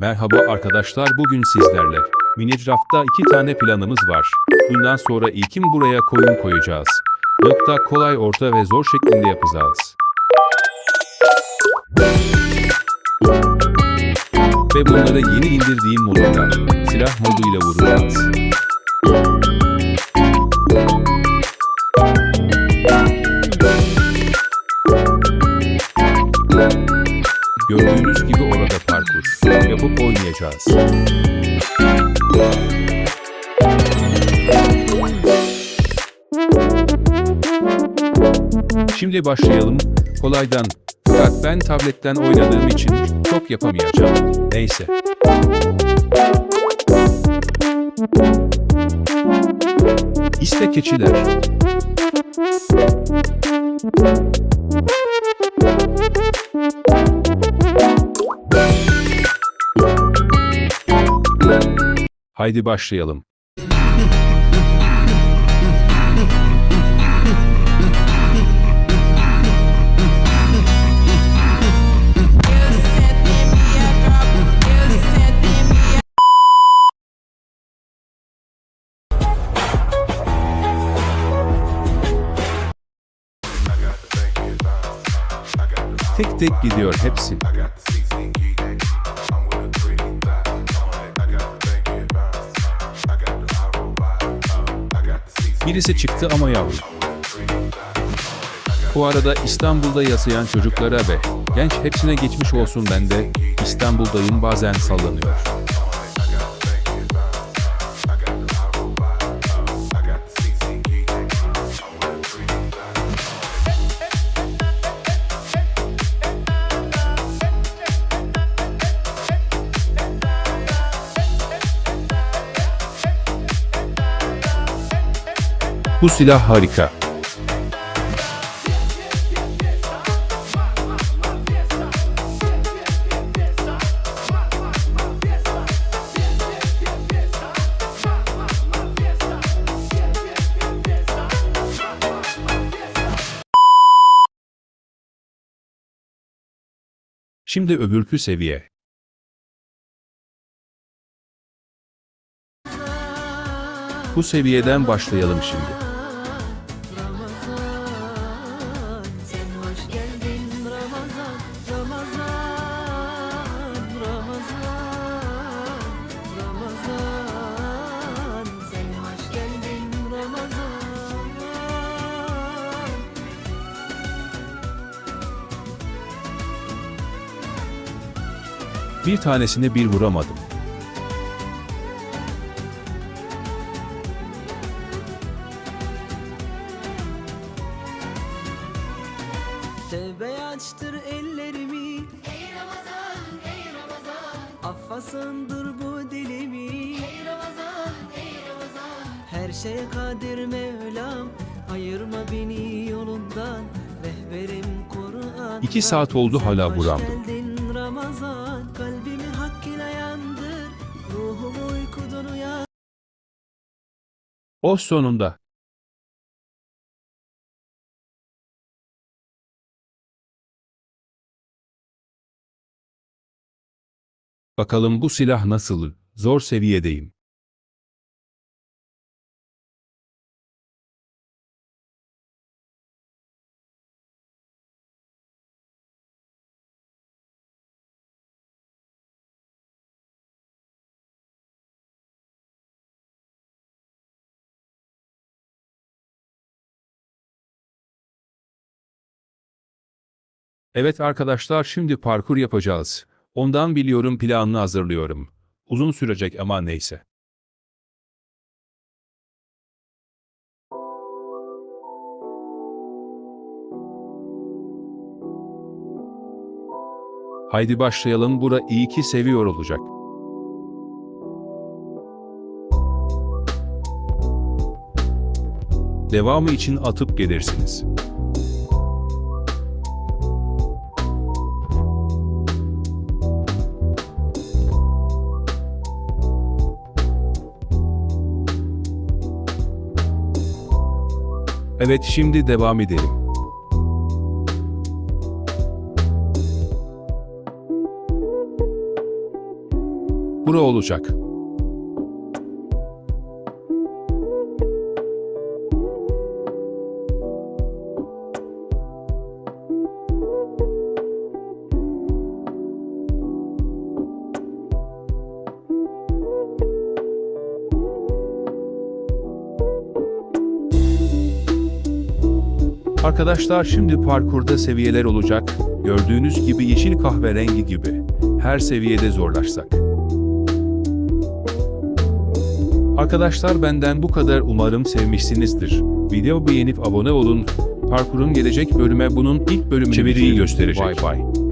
Merhaba arkadaşlar bugün sizlerle Minecraft'ta iki tane planımız var. Bundan sonra ilkin buraya koyun koyacağız. Nokta kolay orta ve zor şeklinde yapacağız. Ve bunları yeni indirdiğim modunda silah moduyla vuracağız. Yapıp oynayacağız. Şimdi başlayalım. Kolaydan. Fakat ben tabletten oynadığım için çok yapamayacağım. Neyse. İşte keçiler. Haydi başlayalım. Tek tek gidiyor hepsi. Birisi çıktı ama yavrum. Bu arada İstanbul'da yaşayan çocuklara ve genç hepsine geçmiş olsun ben de İstanbul'dayım bazen sallanıyor. Bu silah harika. Şimdi öbürkü seviye. Bu seviyeden başlayalım şimdi. Bir tanesine bir vuramadım. Tevbe açtır ellerimi. Ey Ramazan, ey Ramazan. Affa sığındır bu dilimi. Ey Ramazan, ey Ramazan. Her şeye kadir Mevlam. Ayırma beni yolundan. Rehberim Kur'an. İki saat oldu, hala Hoş O sonunda. Bakalım bu silah nasıl? Zor seviyedeyim. Evet arkadaşlar şimdi parkur yapacağız. Ondan biliyorum planını hazırlıyorum. Uzun sürecek ama neyse. Haydi başlayalım bura iyi ki seviyor olacak. Devamı için atıp gelirsiniz. Evet şimdi devam edelim. bura olacak. Arkadaşlar şimdi parkurda seviyeler olacak. Gördüğünüz gibi yeşil kahverengi gibi. Her seviyede zorlaşsak. Arkadaşlar benden bu kadar umarım sevmişsinizdir. Video beğenip abone olun. Parkurun gelecek bölüme bunun ilk bölümünü çeviriyi gösterecek. Bay bay.